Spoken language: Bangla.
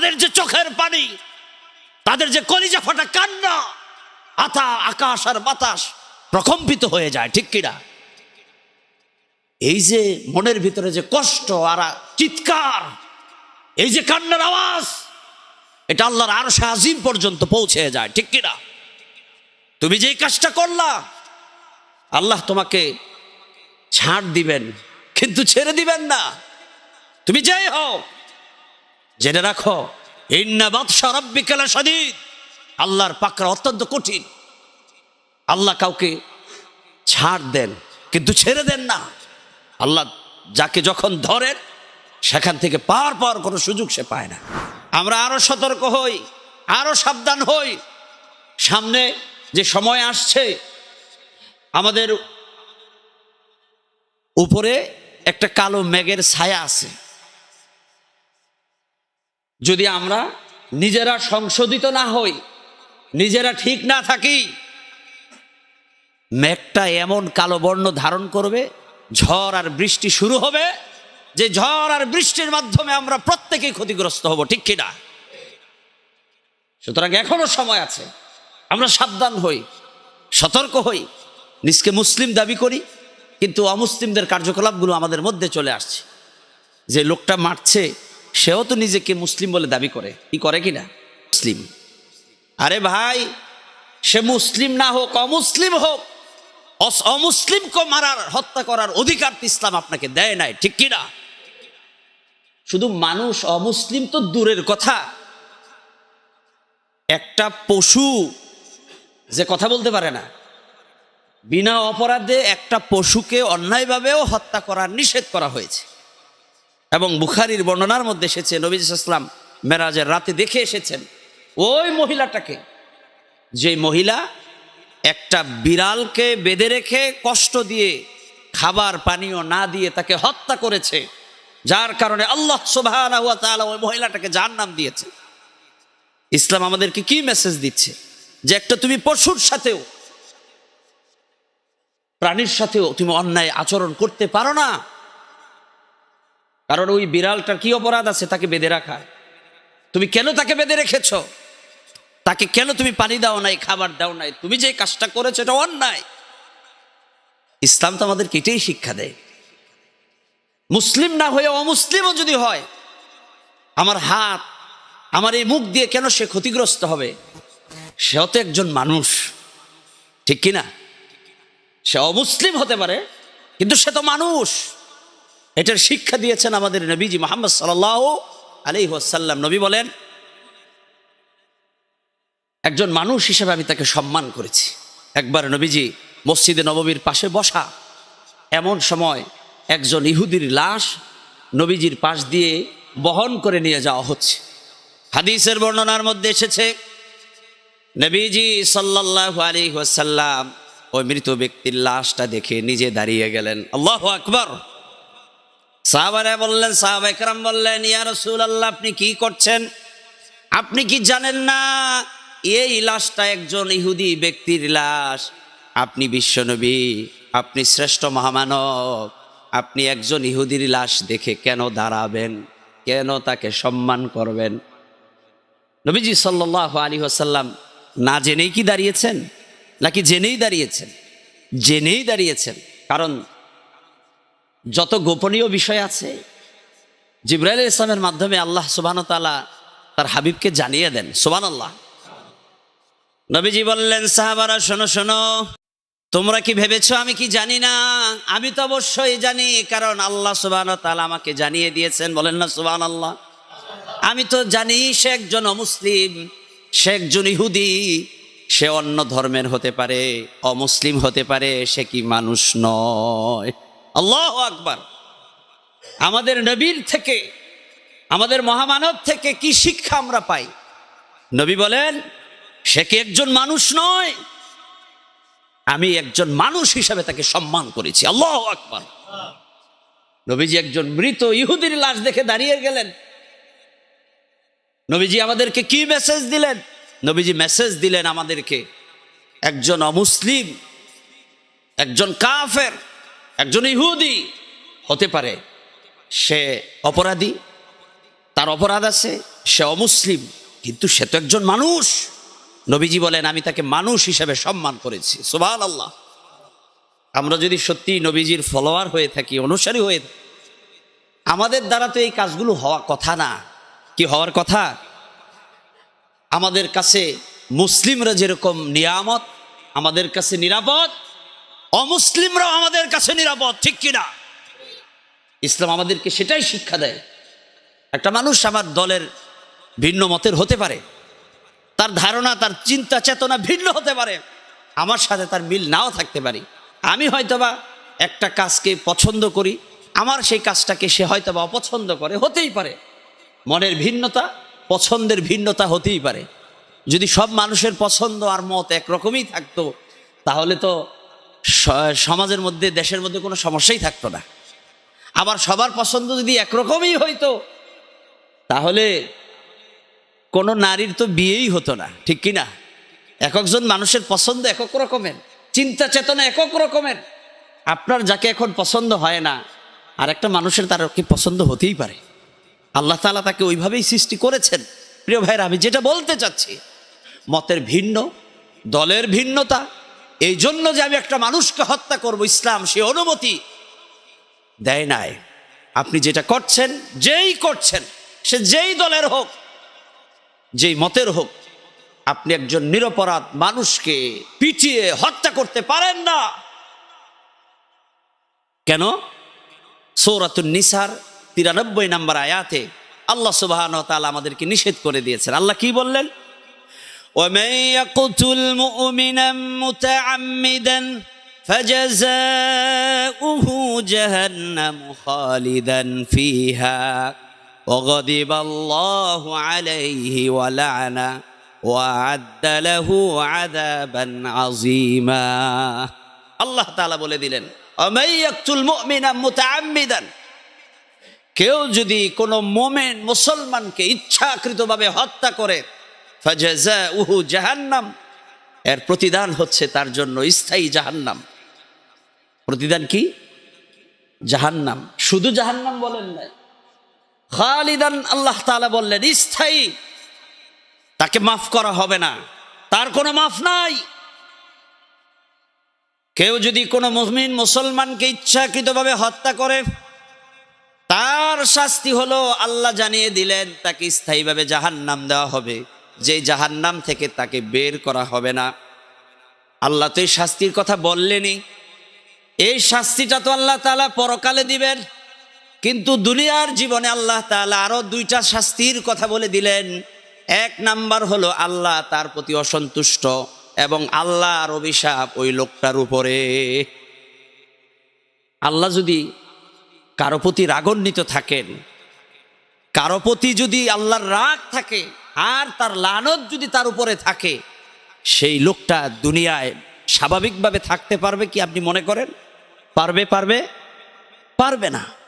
তাদের যে চোখের পানি, তাদের যে কলিজা ফাটা কান্না, আতা, আকাশ আর বাতাস প্রকম্পিত হয়ে যায়, ঠিক কিনা এই যে মনের ভিতরে যে কষ্ট আর চিৎকার, এই যে কান্নার আওয়াজ, এটা আল্লাহর আরও আজিম পর্যন্ত পৌঁছে যায়, ঠিক কিনা তুমি যেই কাজটা করলা, আল্লাহ তোমাকে ছাড় দিবেন, কিন্তু ছেড়ে দিবেন না। তুমি যাই হও জেনে রাখো আল্লাহর পাকরা অত্যন্ত কঠিন। আল্লাহ কাউকে ছাড় দেন, কিন্তু ছেড়ে দেন না। আল্লাহ যাকে যখন ধরেন, সেখান থেকে পার পাওয়ার কোনো সুযোগ সে পায় না। আমরা আরও সতর্ক হই, আরও সাবধান হই। সামনে যে সময় আসছে, আমাদের উপরে একটা কালো মেঘের ছায়া আছে। যদি আমরা নিজেরা সংশোধিত না হই, নিজেরা ঠিক না থাকি, মেঘটা এমন কালো বর্ণ ধারণ করবে, ঝড় আর বৃষ্টি শুরু হবে, যে ঝড় আর বৃষ্টির মাধ্যমে আমরা প্রত্যেকেই ক্ষতিগ্রস্ত হব, ঠিক কিনা? সুতরাং এখনও সময় আছে, আমরা সাবধান হই, সতর্ক হই, নিজকে মুসলিম দাবি করি, কিন্তু অমুসলিমদের কার্যকলাপগুলো আমাদের মধ্যে চলে আসছে। যে লোকটা মারছে সেও তো নিজেকে মুসলিম বলে দাবি করে। কি করে কিনা মুসলিম। আরে ভাই, সে মুসলিম না হোক, অমুসলিম হোক অমুসলিমকে মারার, হত্যা করার অধিকার ইসলাম আপনাকে দেয় নাই, ঠিক কিনা শুধু মানুষ অমুসলিম তো দূরের কথা। একটা পশু যে কথা বলতে পারে না, বিনা অপরাধে একটা পশুকে অন্যায়ভাবেও হত্যা করার নিষেধ করা হয়েছে। এবং বুখারির বর্ণনার মধ্যে এসেছে নবীজ ইসলাম মেরাজের রাতে দেখে এসেছেন, ওই মহিলাটাকে। যে মহিলা একটা বিড়ালকে বেঁধে রেখে কষ্ট দিয়ে খাবার পানীয় না দিয়ে তাকে হত্যা করেছে, যার কারণে আল্লাহ সুবাহ ওই মহিলাটাকে যার নাম দিয়েছে। ইসলাম আমাদেরকে কি মেসেজ দিচ্ছে? যে একটা তুমি পশুর সাথেও, প্রাণীর সাথেও তুমি অন্যায় আচরণ করতে পারো না কারণ ওই বিড়ালটার কি অপরাধ আছে? তাকে বেঁধে রাখা। তুমি কেন তাকে বেঁধে রেখেছ? তাকে কেন তুমি পানি দাও নাই, খাবার দাও নাই? তুমি যে কাজটা করেছ, এটা অন্যায়। ইসলাম তো আমাদেরকে এটাই শিক্ষা দেয়। মুসলিম না হয়ে অমুসলিমও যদি হয়, আমার হাত, আমার এই মুখ দিয়ে কেন সে ক্ষতিগ্রস্ত হবে? সেও তো একজন মানুষ। ঠিক কিনা? সে অমুসলিম হতে পারে, কিন্তু সে তো মানুষ। এটার শিক্ষা দিয়েছেন আমাদের নবীজি মোহাম্মদ সাল আলি ওসাল্লাম নবী বলেন, একজন মানুষ হিসেবে আমি তাকে সম্মান করেছি। একবার নবীজি মসজিদে নববীর পাশে বসা, এমন সময় একজন ইহুদির লাশ নবীজির পাশ দিয়ে বহন করে নিয়ে যাওয়া হচ্ছে। হাদিসের বর্ণনার মধ্যে এসেছে, নবীজি সাল্লাহ আলী ওয়াসাল্লাম ওই মৃত ব্যক্তির লাশটা দেখে নিজে দাঁড়িয়ে গেলেন। আল্লাহ আকবর! সাহাবারা বললেন, সাহাব একরাম বললেন, ইয়া রসুল আল্লাহ আপনি কি করছেন? আপনি কি জানেন না? এই লাশটা একজন ইহুদি ব্যক্তির লাশ। আপনি বিশ্বনবী, আপনি শ্রেষ্ঠ মহামানব, আপনি একজন ইহুদির লাশ দেখে কেন দাঁড়াবেন? কেন তাকে সম্মান করবেন? নবীজি সাল্লাহ আলী আসাল্লাম না জেনেই কি দাঁড়িয়েছেন? নাকি জেনেই দাঁড়িয়েছেন? জেনেই দাঁড়িয়েছেন। কারণ যত গোপনীয় বিষয় আছে, জিব্রাইল ইসলামের মাধ্যমে আল্লাহ সুবান তালা তার হাবিবকে জানিয়ে দেন সুবান আল্লাহ নবীজি বললেন, সাহাবারা, শোনো শোনো, তোমরা কি ভেবেছো আমি কি জানি না? আমি তো অবশ্যই জানি, কারণ আল্লাহ সুবান তালা আমাকে জানিয়ে দিয়েছেন। বলেন না সুবান আল্লাহ আমি তো জানি সে একজন অমুসলিম, সে একজন ইহুদি, সে অন্য ধর্মের হতে পারে, অমুসলিম হতে পারে, সে কি মানুষ নয়। আল্লাহ আকবার। আমাদের নবীর থেকে, আমাদের মহামানব থেকে কি শিক্ষা আমরা পাই? নবী বলেন, সে কি একজন মানুষ নয়? আমি একজন মানুষ হিসাবে তাকে সম্মান করেছি। আল্লাহ আকবার। নবীজি একজন মৃত ইহুদির লাশ দেখে দাঁড়িয়ে গেলেন। নবীজি আমাদেরকে কি মেসেজ দিলেন? নবীজি মেসেজ দিলেন আমাদেরকে, একজন অমুসলিম, একজন কাফের একজন ইহুদি হতে পারে। সে অপরাধী, তার অপরাধ আছে, সে অমুসলিম, কিন্তু সে তো একজন মানুষ। নবীজি বলেন, আমি তাকে মানুষ হিসেবে সম্মান করেছি। সুবহান আল্লাহ আমরা যদি সত্যি নবীজির ফলোয়ার হয়ে থাকি, অনুসারী হয়ে আমাদের দ্বারা তো এই কাজগুলো হওয়া কথা না। কি হওয়ার কথা? আমাদের কাছে মুসলিমরা যেরকম নিয়ামত, আমাদের কাছে নিরাপদ অমুসলিমরাও আমাদের কাছে নিরাপদ, ঠিক কিনা? ইসলাম আমাদেরকে সেটাই শিক্ষা দেয়। একটা মানুষ আমার দলের ভিন্ন মতের হতে পারে। তার ধারণা, তার চিন্তা, চেতনা ভিন্ন হতে পারে। আমার সাথে তার মিল নাও থাকতে পারে। আমি হয়তোবা একটা কাজকে পছন্দ করি, আমার সেই কাজটাকে সে হয়তোবা অপছন্দ করে, হতেই পারে। মনের ভিন্নতা পছন্দের ভিন্নতা হতেই পারে। যদি সব মানুষের পছন্দ আর মত একরকমই থাকতো, তাহলে তো সমাজের মধ্যে, দেশের মধ্যে কোনো সমস্যাই থাকতো না। আবার সবার পছন্দ যদি একরকমই হইতো, তাহলে কোনো নারীর তো বিয়েই হতো না, ঠিক কি না? এক একজন মানুষের পছন্দ একক রকমের, চিন্তা চেতনা একক রকমের। আপনার যাকে এখন পছন্দ হয় না আর একটা মানুষের তার কি পছন্দ হতেই পারে। আল্লাহ তালা তাকে ওইভাবেই সৃষ্টি করেছেন। প্রিয় ভাইরা আমি যেটা বলতে চাচ্ছি, মতের ভিন্ন, দলের ভিন্নতা এই জন্য যে আমি একটা মানুষকে হত্যা করব, ইসলাম সে অনুমতি দেয় নাই। আপনি যেটা করছেন, যেই করছেন, সে যেই দলের হোক, যেই মতের হোক, আপনি একজন নিরপরাধ মানুষকে পিটিয়ে হত্যা করতে পারেন না। কেন? সৌরাতুন নিসার তিরানব্বই নম্বর আয়াতে আল্লাহ তাআলা আমাদেরকে নিষেধ করে দিয়েছেন। আল্লাহ কি বললেন? ومن يقتل مؤمنا متعمدا فجزاؤه جهنم خالدا فيها وغضب الله عليه ولعنه وأعد له عذابا عظيما আল্লাহ তাআলা বলে দিলেন ومن يقتل مؤمنا متعمدا কেউ যদি কোনো মোমেন মুসলমানকে ইচ্ছাকৃতভাবে হত্যা করে উহু জাহান্নাম। এর প্রতিদান হচ্ছে তার জন্য স্থায়ী জাহান্নাম। প্রতিদান কি? জাহান্নাম। শুধু জাহান্নাম বলেন নাই। খালিদান আল্লাহ তাআলা বললেন, স্থায়ী। তাকে মাফ করা হবে না। তার কোনো মাফ নাই। কেউ যদি কোনো মুসলিম মুসলমানকে ইচ্ছাকৃতভাবে হত্যা করে, তার শাস্তি হলো আল্লাহ জানিয়ে দিলেন, তাকে স্থায়ীভাবে জাহান্নাম দেওয়া হবে। যে জাহান্নাম থেকে তাকে বের করা হবে না। আল্লাহ তো এই শাস্তির কথা বললেনই। এই শাস্তিটা তো আল্লাহ তালা পরকালে দিবেন। কিন্তু দুনিয়ার জীবনে আল্লাহ তাআলা আরও দুইটা শাস্তির কথা বলে দিলেন। এক নাম্বার হলো আল্লাহ তার প্রতি অসন্তুষ্ট এবং আল্লাহর অভিশাপ ওই লোকটার উপরে। আল্লাহ যদি কারও প্রতি রাগান্বিত থাকেন, কারও প্রতি যদি আল্লাহর রাগ থাকে আর তার লানত যদি তার উপরে থাকে, সেই লোকটা দুনিয়ায় স্বাভাবিকভাবে থাকতে পারবে কি আপনি মনে করেন? পারবে পারবে? পারবে না।